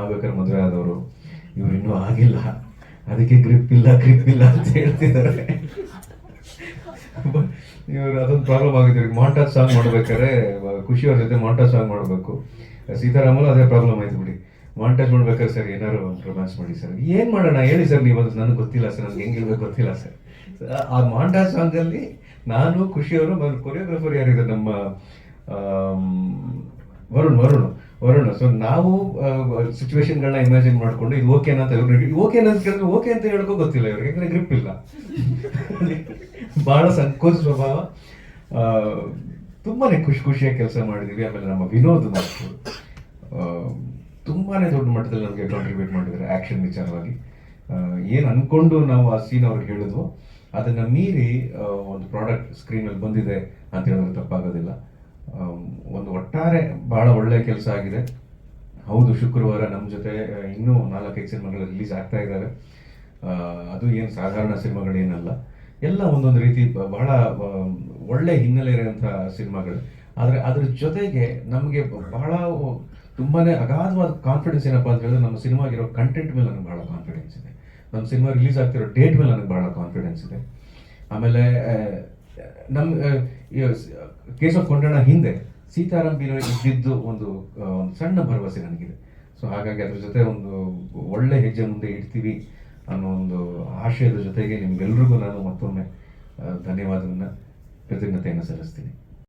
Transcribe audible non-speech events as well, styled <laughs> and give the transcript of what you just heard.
ಆಗ್ಬೇಕಾದ್ರೆ ಮದುವೆ ಆದವರು, ಇವ್ರು ಇನ್ನೂ ಆಗಿಲ್ಲ. ಅದಕ್ಕೆ ಗ್ರಿಪ್ ಇಲ್ಲ ಗ್ರಿಪ್ ಇಲ್ಲ ಅಂತ ಹೇಳ್ತಿದ್ದಾರೆ. ಇವರು ಅದೊಂದು ಪ್ರಾಬ್ಲಮ್ ಆಗಿದೆ ಇವ್ರಿಗೆ ಮಾಂಟಾಜ್ ಸಾಂಗ್ ಮಾಡ್ಬೇಕಾದ್ರೆ ಖುಷಿಯವ್ರ ಜೊತೆ ಮಾಂಟಾಜ್ ಸಾಂಗ್ ಮಾಡಬೇಕು. ಸೀತಾರಾಮಲ್ಲೂ ಅದೇ ಪ್ರಾಬ್ಲಮ್ ಆಯ್ತು ಬಿಡಿ. ಮಾಂಟಾಜ್ ಮಾಡ್ಬೇಕಾದ್ರೆ ಸರ್ ಏನಾದ್ರು ರೊಮ್ಯಾನ್ಸ್ ಮಾಡಿ ಸರ್. ಏನು ಮಾಡೋಣ? ಹೇಳಿ ಸರ್ ನೀವು ಅದು ನನಗೆ ಗೊತ್ತಿಲ್ಲ ಸರ್. ನನಗೆ ಹೆಂಗೆ ಹೇಳ್ಬೇಕು ಗೊತ್ತಿಲ್ಲ ಸರ್. ಆ ಮಾಂಟಾಜ್ ಸಾಂಗ್ ಅಲ್ಲಿ ನಾನು ಖುಷಿಯವರು ಕೊರಿಯೋಗ್ರಾಫರ್ ಯಾರಿದ್ದಾರೆ? ನಮ್ಮ ವರುಣ್ ವರುಣ್. ವರುಣ್ ಸೊ ನಾವು ಸಿಚುವೇಶನ್ಗಳನ್ನ ಇಮ್ಯಾಜಿನ್ ಮಾಡ್ಕೊಂಡು ಇದು ಓಕೆ ಅಂತ ಓಕೆ ಅಂತ ಕೇಳಿದ್ರೆ ಓಕೆ ಅಂತ ಹೇಳಕ್ಕೂ ಗೊತ್ತಿಲ್ಲ ಇವ್ರಿಗೆ, ಯಾಕಂದ್ರೆ ಗ್ರಿಪ್ ಇಲ್ಲ. <laughs> ಬಹಳ ಸಂಕೋಚ ಸ್ವಭಾವ. ತುಂಬಾನೇ ಖುಷಿ ಖುಷಿಯಾಗಿ ಕೆಲಸ ಮಾಡಿದೀವಿ, ಆಮೇಲೆ ನಮ್ಮ ವಿನೋದ್ ಮತ್ತು ತುಂಬಾನೇ ದೊಡ್ಡ ಮಟ್ಟದಲ್ಲಿ ನಮಗೆ ಕಾಂಟ್ರಿಬ್ಯೂಟ್ ಮಾಡಿದ್ದಾರೆ ಆಕ್ಷನ್ ವಿಚಾರವಾಗಿ. ಏನು ಅನ್ಕೊಂಡು ನಾವು ಆ ಸೀನ್ ಅವ್ರಿಗೆ ಹೇಳಿದ್ವು, ಅದನ್ನ ಮೀರಿ ಒಂದು ಪ್ರಾಡಕ್ಟ್ ಸ್ಕ್ರೀನ್ ಅಲ್ಲಿ ಬಂದಿದೆ ಅಂತ ಹೇಳಿದ್ರೆ ತಪ್ಪಾಗೋದಿಲ್ಲ. ಒಂದು ಒಟ್ಟಾರೆ ಬಹಳ ಒಳ್ಳೆ ಕೆಲಸ ಆಗಿದೆ. ಹೌದು, ಶುಕ್ರವಾರ ನಮ್ಮ ಜೊತೆ ಇನ್ನೂ ನಾಲ್ಕೈದು ಸಿನಿಮಾಗಳು ರಿಲೀಸ್ ಆಗ್ತಾ ಇದ್ದಾವೆ ಅದು ಏನು ಸಾಧಾರಣ ಸಿನಿಮಾಗಳೇನಲ್ಲ ಎಲ್ಲ ಒಂದೊಂದು ರೀತಿ ಬಹಳ ಒಳ್ಳೆ ಹಿನ್ನೆಲೆ ಇರೋಂಥ ಸಿನಿಮಾಗಳು. ಆದರೆ ಅದ್ರ ಜೊತೆಗೆ ನಮಗೆ ಬಹಳ ತುಂಬಾ ಅಗಾಧವಾದ ಕಾನ್ಫಿಡೆನ್ಸ್ ಏನಪ್ಪ ಅಂತ ಹೇಳಿದ್ರೆ ನಮ್ಮ ಸಿನಿಮಾಗಿರೋ ಕಂಟೆಂಟ್ ಮೇಲೆ ನನಗೆ ಬಹಳ ಕಾನ್ಫಿಡೆನ್ಸ್ ಇದೆ. ನಮ್ಮ ಸಿನಿಮಾ ರಿಲೀಸ್ ಆಗ್ತಿರೋ ಡೇಟ್ ಮೇಲೆ ನನಗೆ ಬಹಳ ಕಾನ್ಫಿಡೆನ್ಸ್ ಇದೆ. ಆಮೇಲೆ ನಮ್ಮ ಕೇಸ್ ಕೊಂಡಣ ಹಿಂದೆ ಸೀತಾರಾಮ್ ಬೀರೋ ಇದ್ದಿದ್ದು ಒಂದು ಒಂದು ಸಣ್ಣ ಭರವಸೆ ನನಗಿದೆ. ಸೊ ಹಾಗಾಗಿ ಅದ್ರ ಜೊತೆ ಒಂದು ಒಳ್ಳೆ ಹೆಜ್ಜೆ ಮುಂದೆ ಇಡ್ತೀವಿ ಅನ್ನೋ ಒಂದು ಆಶಯದ ಜೊತೆಗೆ ನಿಮ್ಗೆಲ್ರಿಗೂ ನಾನು ಮತ್ತೊಮ್ಮೆ ಧನ್ಯವಾದವನ್ನ, ಕೃತಜ್ಞತೆಯನ್ನು ಸಲ್ಲಿಸ್ತೀನಿ.